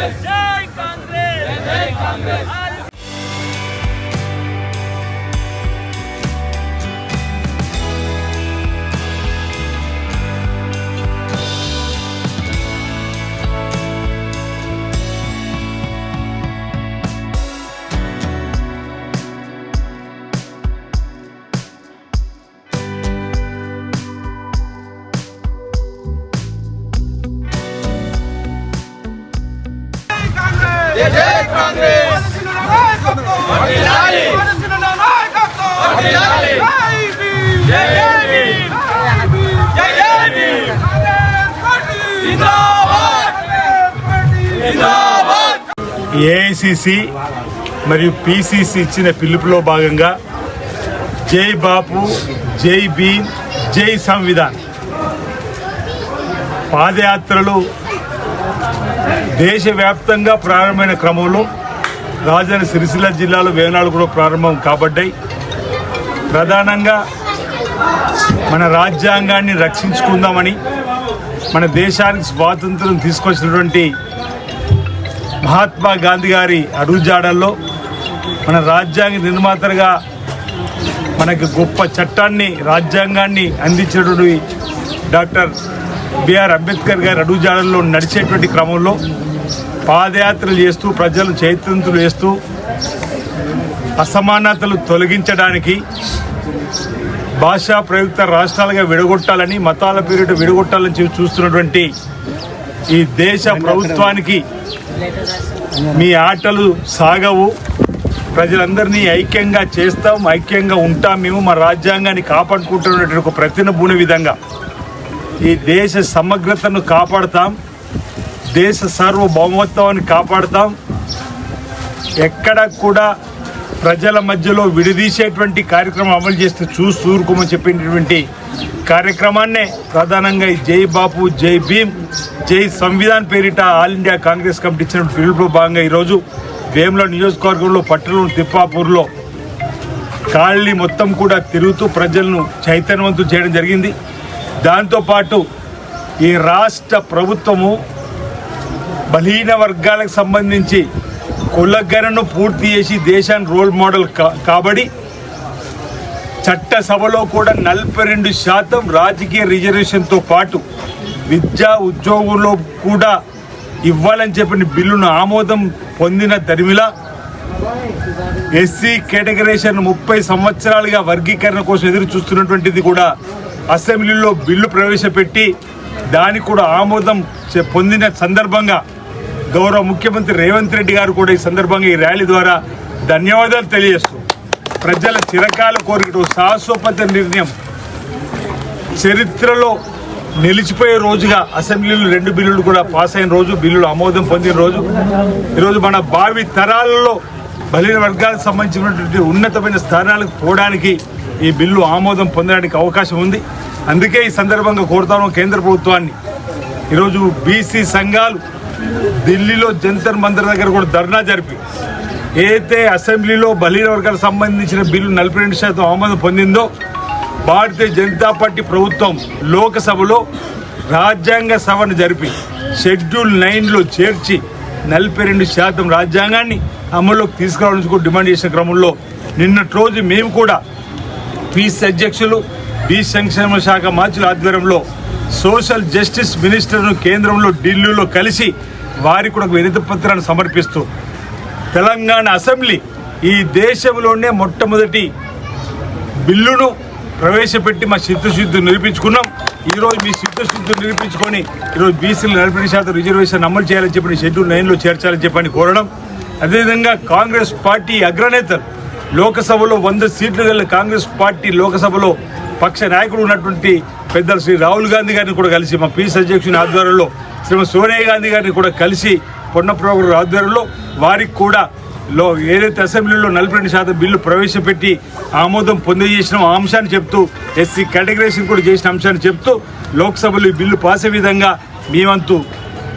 Congress AICC మరియు PCC ఇచ్చిన పిలుపులో భాగంగా జై బాపు జై భీమ్ జై సంవిధాన్. పాదయాత్రలు దేశవ్యాప్తంగా ప్రారంభమైన క్రమంలో రాజధాని సిరిసిల్ల జిల్లాలో వేనాడు కూడా ప్రారంభం కాబడ్డాయి. ప్రధానంగా మన రాజ్యాంగాన్ని రక్షించుకుందామని మన దేశానికి స్వాతంత్రం తీసుకొచ్చినటువంటి మహాత్మా గాంధీ గారి అడుగుజాడల్లో మన రాజ్యాంగ నిర్మాతలుగా మనకి గొప్ప చట్టాన్ని రాజ్యాంగాన్ని అందించినటువంటి డాక్టర్ బిఆర్ అంబేద్కర్ గారి అడుగుజాడల్లో నడిచేటువంటి క్రమంలో పాదయాత్రలు చేస్తూ ప్రజలు చైతన్యులు చేస్తూ అసమానతలు తొలగించడానికి భాషా ప్రయుక్త రాష్ట్రాలుగా విడగొట్టాలని మతాల పేరిట విడగొట్టాలని చెప్పి చూస్తున్నటువంటి ఈ దేశ ప్రభుత్వానికి మీ ఆటలు సాగవు. ప్రజలందరినీ ఐక్యంగా చేస్తాం ఐక్యంగా ఉంటాం మేము. మా రాజ్యాంగాన్ని కాపాడుకుంటున్నటువంటి ఒక ప్రతినబూని విధంగా. ఈ దేశ సమగ్రతను కాపాడతాం. దేశ సార్వభౌమత్వాన్ని కాపాడతాం. ఎక్కడ కూడా ప్రజల మధ్యలో విడదీసేటువంటి కార్యక్రమం అమలు చేస్తే చూసి ఊరుకోమని చెప్పినటువంటి కార్యక్రమాన్నే ప్రధానంగా ఈ జై బాపు జై భీమ్ జై సంవిధాన్ పేరిట ఆల్ ఇండియా కాంగ్రెస్ కమిటీ ఇచ్చిన పిలుపులో భాగంగా ఈరోజు వేముల నియోజకవర్గంలో పట్టణం తిప్పాపూర్లో ఖాళీ మొత్తం కూడా తిరుగుతూ ప్రజలను చైతన్యవంతం చేయడం జరిగింది. దాంతోపాటు ఈ రాష్ట్ర ప్రభుత్వము బలహీన వర్గాలకు సంబంధించి కులగణను పూర్తి చేసి దేశాన్ని రోల్ మోడల్ కా- కాబడి చట్టసభలో కూడా నలభై రెండు శాతం రాజకీయ రిజర్వేషన్తో పాటు విద్యా ఉద్యోగంలో కూడా ఇవ్వాలని చెప్పిన బిల్లును ఆమోదం పొందిన దరిమిలా ఎస్సీ కేటగరేషన్ ముప్పై సంవత్సరాలుగా వర్గీకరణ కోసం ఎదురు చూస్తున్నటువంటిది కూడా అసెంబ్లీలో బిల్లు ప్రవేశపెట్టి దానికి కూడా ఆమోదం పొందిన సందర్భంగా గౌరవ ముఖ్యమంత్రి రేవంత్ రెడ్డి గారు కూడా ఈ సందర్భంగా ఈ ర్యాలీ ద్వారా ధన్యవాదాలు తెలియజేస్తూ ప్రజల చిరకాల కోరికతో సాహసోపత నిర్ణయం చరిత్రలో నిలిచిపోయే రోజుగా అసెంబ్లీలో రెండు బిల్లులు కూడా పాస్ అయిన రోజు బిల్లులు ఆమోదం పొందిన రోజు. ఈరోజు మన భావి తరాలలో బలిన వర్గాలకు సంబంధించినటువంటి ఉన్నతమైన స్థానాలకు పోవడానికి ఈ బిల్లు ఆమోదం పొందడానికి అవకాశం ఉంది. అందుకే ఈ సందర్భంగా కోరుతాను కేంద్ర ప్రభుత్వాన్ని. ఈరోజు బీసీ సంఘాలు ఢిల్లీలో జంతర్ మందర్ దగ్గర కూడా ధర్నా జరిపి ఏదైతే అసెంబ్లీలో బలీన వర్గాలకు సంబంధించిన బిల్లు నలభై రెండు శాతం ఆమోదం పొందిందో భారతీయ జనతా పార్టీ ప్రభుత్వం లోకసభలో రాజ్యాంగ సభను జరిపి షెడ్యూల్ నైన్లో చేర్చి నలభై రెండు శాతం రాజ్యాంగాన్ని అమల్లోకి తీసుకురావడానికి కూడా డిమాండ్ చేసిన క్రమంలో నిన్నటి రోజు మేము కూడా పీసీ అధ్యక్షులు పీ సంక్షేమ శాఖ మంత్రుల ఆధ్వర్యంలో సోషల్ జస్టిస్ మినిస్టర్ను కేంద్రంలో ఢిల్లీలో కలిసి వారికి కూడా ఒక వినతి పత్రాన్ని సమర్పిస్తూ తెలంగాణ అసెంబ్లీ ఈ దేశంలోనే మొట్టమొదటి బిల్లును ప్రవేశపెట్టి మా చిత్తశుద్ధి నిరూపించుకున్నాం. ఈరోజు మీ సిద్ధశుద్ధులు నిరూపించుకొని ఈరోజు బీసీలు నలభై శాతం రిజర్వేషన్ అమలు చేయాలని చెప్పి షెడ్యూల్ నైన్లో చేర్చాలని చెప్పని కోరడం. అదేవిధంగా కాంగ్రెస్ పార్టీ అగ్రనేతలు లోకసభలో వంద సీట్లు గల కాంగ్రెస్ పార్టీ లోకసభలో పక్ష నాయకుడు ఉన్నటువంటి పెద్దలు శ్రీ రాహుల్ గాంధీ గారిని కూడా కలిసి మా పీస్ అధ్యక్షుని ఆధ్వర్యంలో శ్రీమతి సోనియా గాంధీ గారిని కూడా కలిసి పొన్నప్రభు ఆధ్వర్యంలో వారికి కూడా లో ఏదైతే అసెంబ్లీలో నలభై రెండు శాతం బిల్లు ప్రవేశపెట్టి ఆమోదం పొందజేసిన ఆ అంశాన్ని చెప్తూ ఎస్సీ కేటగరైజేషన్ కూడా చేసిన అంశాన్ని చెప్తూ లోక్సభలో ఈ బిల్లు పాసే విధంగా మేమంతు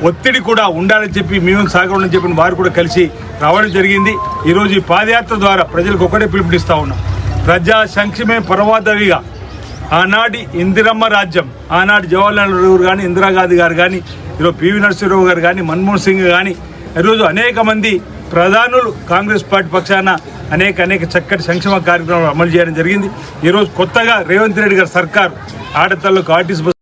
ఒత్తిడి కూడా ఉండాలని చెప్పి మేము సాగలని చెప్పిన వారు కూడా కలిసి రావడం జరిగింది. ఈరోజు ఈ పాదయాత్ర ద్వారా ప్రజలకు ఒకటే పిలుపునిస్తూ ఉన్నాం. ప్రజా సంక్షేమే పరమాదవిగా. ఆనాటి ఇందిరమ్మ రాజ్యం ఆనాటి జవహర్లాల్ నెహ్రూ కానీ ఇందిరాగాంధీ గారు కానీ ఈరోజు పివి నరసింహరావు గారు కానీ మన్మోహన్ సింగ్ కానీ ఈరోజు అనేక మంది ప్రధానులు కాంగ్రెస్ పార్టీ పక్షాన అనేక అనేక చక్కటి సంక్షేమ కార్యక్రమాలు అమలు చేయడం జరిగింది. ఈరోజు కొత్తగా రేవంత్ రెడ్డి గారి సర్కార్ ఆడతల్లకు ఆర్టీసీ